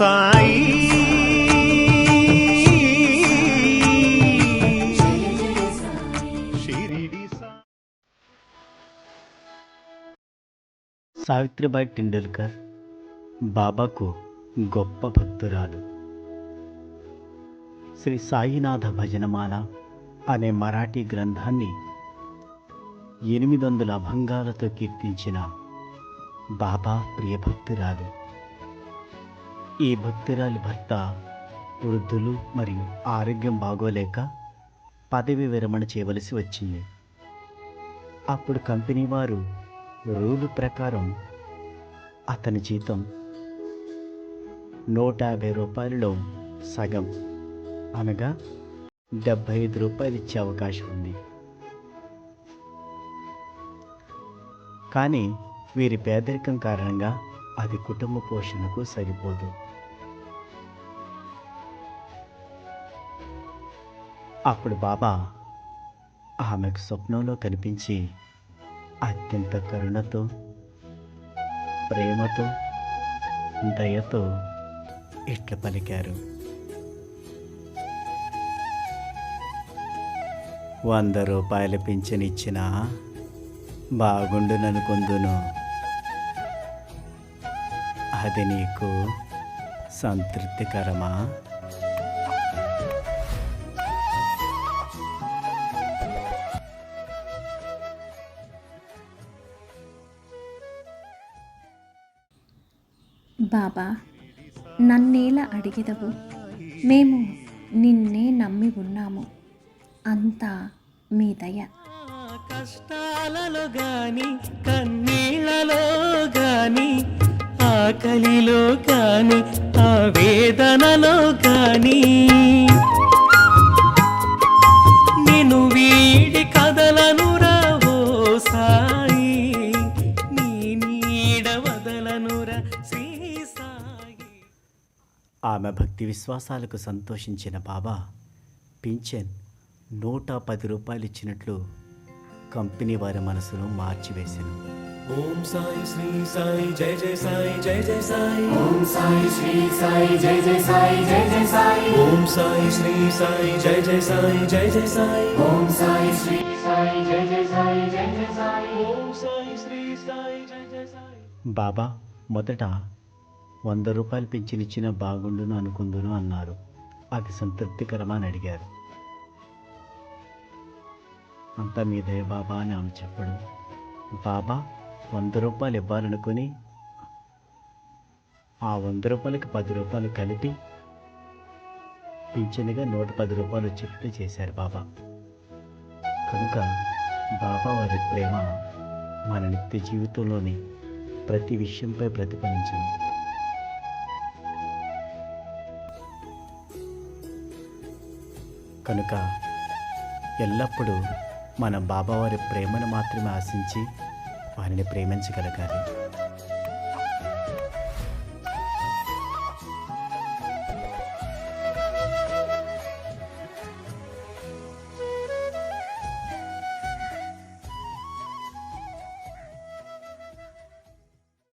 సాయి. సావిత్రిబాయి టెండూల్కర్ బాబాకు గొప్ప భక్తురాలు. శ్రీ సాయినాథ భజనమాల అనే మరాఠీ గ్రంథాన్ని ఎనిమిది వందల అభంగాలతో కీర్తించిన బాబా ప్రియ భక్తురాలు ఈ భక్తురాలి భర్త వృద్ధులు మరియు ఆరోగ్యం బాగోలేక పదవి విరమణ చేయవలసి వచ్చింది. అప్పుడు కంపెనీ వారు రూలు ప్రకారం అతని జీతం నూట యాభై రూపాయలలో సగం అనగా డెబ్భై ఐదు రూపాయలు ఇచ్చే అవకాశం ఉంది. కానీ వీరి పేదరికం కారణంగా అది కుటుంబ పోషణకు సరిపోదు. అప్పుడు బాబా ఆమెకు స్వప్నంలో కనిపించి అత్యంత కరుణతో ప్రేమతో దయతో ఇట్లా పలికారు. వంద రూపాయల పింఛనిచ్చినా బాగుండుననుకుందును అది నీకు సంతృప్తికరమా? బాబా నన్నేలా అడిగెదవు మేము నిన్నే నమ్మి ఉన్నాము. అంతా మీ దయ. కష్టాలలో గాని కన్నీళ్ళలో గాని ఆకలిలో కాని ఆవేదనలో వేదనలో కానీ ఆమె భక్తి విశ్వాసాలకు సంతోషించిన బాబా పింఛన్ నూట పది రూపాయలు ఇచ్చినట్లు కంపెనీ వారి మనసును మార్చివేశాను. ఓం సాయి శ్రీ సాయి జయ జయ సాయి జయ జయ సాయి. ఓం సాయి శ్రీ సాయి జయ జయ సాయి జయ జయ సాయి. ఓం సాయి శ్రీ సాయి జయ జయ సాయి జయ జయ సాయి. ఓం సాయి శ్రీ సాయి జయ జయ సాయి జయ జయ సాయి. ఓం సాయి శ్రీ సాయి జయ జయ సాయి. బాబా మొదట వంద రూపాయలు పింఛనిచ్చిన బాగుండును అనుకుందును అన్నారు. అది సంతృప్తికరమా అని అడిగారు. అంతా మీదే బాబా అని ఆమె చెప్పడం. బాబా వంద రూపాయలు ఇవ్వాలనుకుని ఆ వంద రూపాయలకి పది రూపాయలు కలిపి పింఛనిగా నూట పది రూపాయలు వచ్చేటట్టు చేశారు బాబా. కనుక బాబా వారి ప్రేమ మన నిత్య జీవితంలోని ప్రతి విషయంపై ప్రతిఫలించింది కనుక ఎల్లప్పుడూ మనం బాబావారి ప్రేమను మాత్రమే ఆశించి వారిని ప్రేమించగలగాలి.